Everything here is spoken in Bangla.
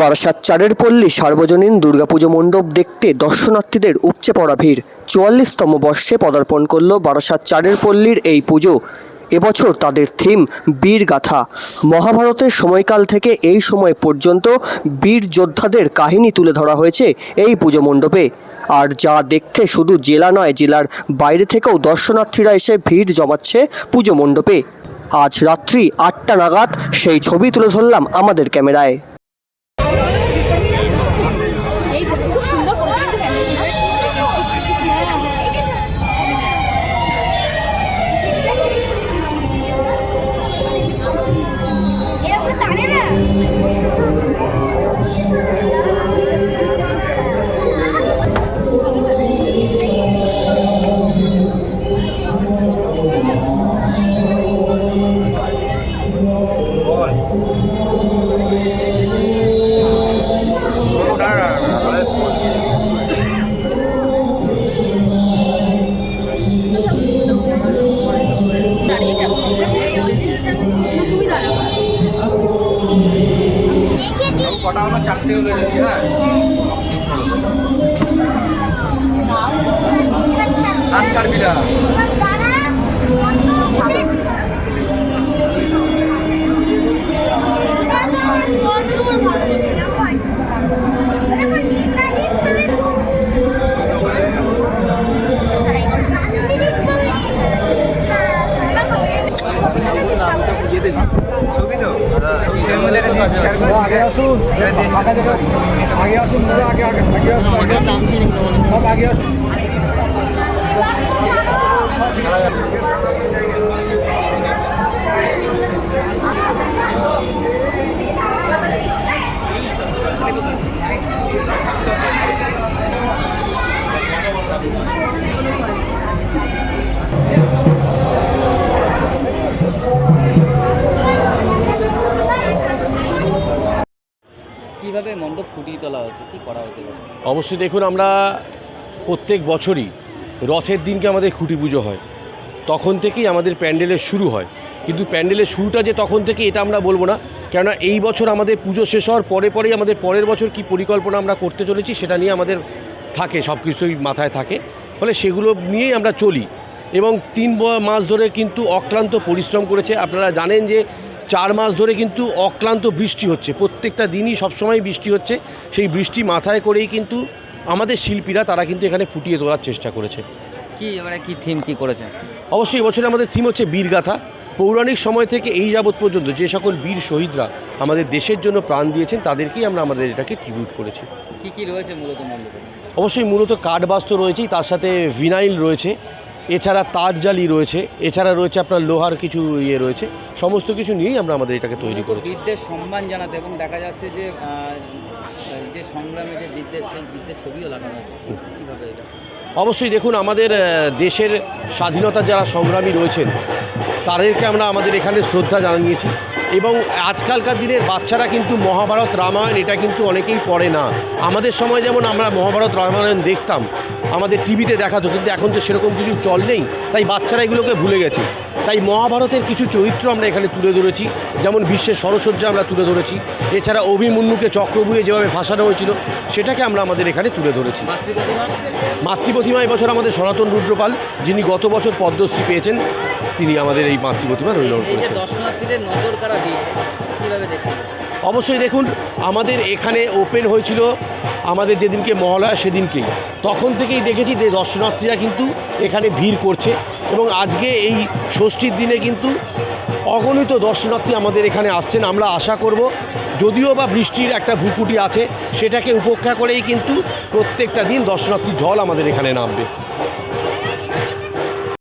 বারাসাত চারের পল্লী সার্বজনীন দুর্গাপুজো মণ্ডপ দেখতে দর্শনার্থীদের উপচে পড়া ভিড়। চুয়াল্লিশতম বর্ষে পদার্পণ করল বারাসাত চারের পল্লীর এই পুজো। এবছর তাদের থিম বীর গাথা। মহাভারতের সময়কাল থেকে এই সময় পর্যন্ত বীর যোদ্ধাদের কাহিনী তুলে ধরা হয়েছে এই পুজো মণ্ডপে। আর যা দেখতে শুধু জেলা নয়, জেলার বাইরে থেকেও দর্শনার্থীরা এসে ভিড় জমাচ্ছে পুজো মণ্ডপে। আজ রাত্রি আটটা নাগাদ সেই ছবি তুলে ধরলাম আমাদের ক্যামেরায়। কটা হলো? চারটে হলো হ্যাঁ। রাত ছাড়বি না ছবি তো আগে আসুন আগে আসুন আগে আগে আগে আসুন। সব আগে আসুন। মণ্ডপ ফুটিয়ে তোলা হয়েছে? কি করা হয়েছে? অবশ্যই দেখুন, আমরা প্রত্যেক বছরই রথের দিনকে আমাদের খুঁটি পুজো হয়। তখন থেকেই আমাদের প্যান্ডেলের শুরু হয়। কিন্তু প্যান্ডেলের শুরুটা যে তখন থেকে এটা আমরা বলব না। কেননা এই বছর আমাদের পুজো শেষ হওয়ার পরে পরেই আমাদের পরের বছর কি পরিকল্পনা আমরা করতে চলেছি, সেটা নিয়ে আমাদের থাকে সব কিছুই মাথায় থাকে। ফলে সেগুলো নিয়েই আমরা চলি। এবং তিন মাস ধরে কিন্তু অক্লান্ত পরিশ্রম করেছে। আপনারা জানেন যে চার মাস ধরে কিন্তু অক্লান্ত বৃষ্টি হচ্ছে। প্রত্যেকটা দিনই সবসময় বৃষ্টি হচ্ছে। সেই বৃষ্টি মাথায় করেই কিন্তু আমাদের শিল্পীরা তারা কিন্তু এখানে ফুটিয়ে তোলার চেষ্টা করেছে। কি এবারে কি থিম কি করেছেন? অবশ্যই এবছরে আমাদের থিম হচ্ছে বীরগাথা। পৌরাণিক সময় থেকে এই যাবৎ পর্যন্ত যে সকল বীর শহীদরা আমাদের দেশের জন্য প্রাণ দিয়েছেন তাদেরকেই আমরা আমাদের এটাকে ট্রিবিউট করেছি। কি কি রয়েছে মূলত মণ্ডপে? অবশ্যই মূলত কাঠবাস্ত রয়েছেই তার সাথে ভিনাইল রয়েছে। এছাড়া তার জালি রয়েছে এছাড়া রয়েছে আপনার লোহার কিছু ইয়ে রয়েছে সমস্ত কিছু নিয়েই আমরা আমাদের এটাকে তৈরি করি করেছি। বীরদের সম্মান জানাতে এবং দেখা যাচ্ছে যে যে সংগ্রামে যে বীরদের সেই বীরদের ছবিও লাগানো আছে কীভাবে এটা? অবশ্যই দেখুন আমাদের দেশের স্বাধীনতা যারা সংগ্রামী রয়েছেন তাদেরকে আমরা আমাদের এখানে শ্রদ্ধা জানিয়েছি। এবং আজকালকার দিনের বাচ্চারা কিন্তু মহাভারত রামায়ণ, এটা কিন্তু অনেকেই পড়ে না। আমাদের সময় যেমন আমরা মহাভারত রামায়ণ দেখতাম, আমাদের টিভিতে দেখাতো, কিন্তু এখন তো সেরকম কিছু চল নেই, তাই বাচ্চারা এগুলোকে ভুলে গেছে। তাই মহাভারতের কিছু চরিত্র আমরা এখানে তুলে ধরেছি, যেমন বিশ্বের সরসজ্জা আমরা তুলে ধরেছি, এছাড়া অভিমন্যুকে চক্রবুয়ে যেভাবে ভাসানো হয়েছিল, সেটাকে আমরা আমাদের এখানে তুলে ধরেছি। মাতৃপ্রতিমা এবছর আমাদের সনাতন রুদ্রপাল, যিনি গত বছর পদ্মশ্রী পেয়েছেন, তিনি আমাদের এই মাতৃপ্রতিমা এই করেছেন। দর্শনার্থীদের নজর কারা বীর কীভাবে দেখছেন? অবশ্যই দেখুন, আমাদের এখানে ওপেন হয়েছিল আমাদের যেদিনকে মহালয়া সেদিনকেই। তখন থেকেই দেখেছি যে দর্শনার্থীরা কিন্তু এখানে ভিড় করছে এবং আজকে এই ষষ্ঠীর দিনে কিন্তু অগণিত দর্শনার্থী আমাদের এখানে আসছেন। আমরা আশা করব, যদিও বা বৃষ্টির একটা ভুকুটি আছে, সেটাকে উপেক্ষা করেই কিন্তু প্রত্যেকটা দিন দর্শনার্থীর ঢল আমাদের এখানে নামবে।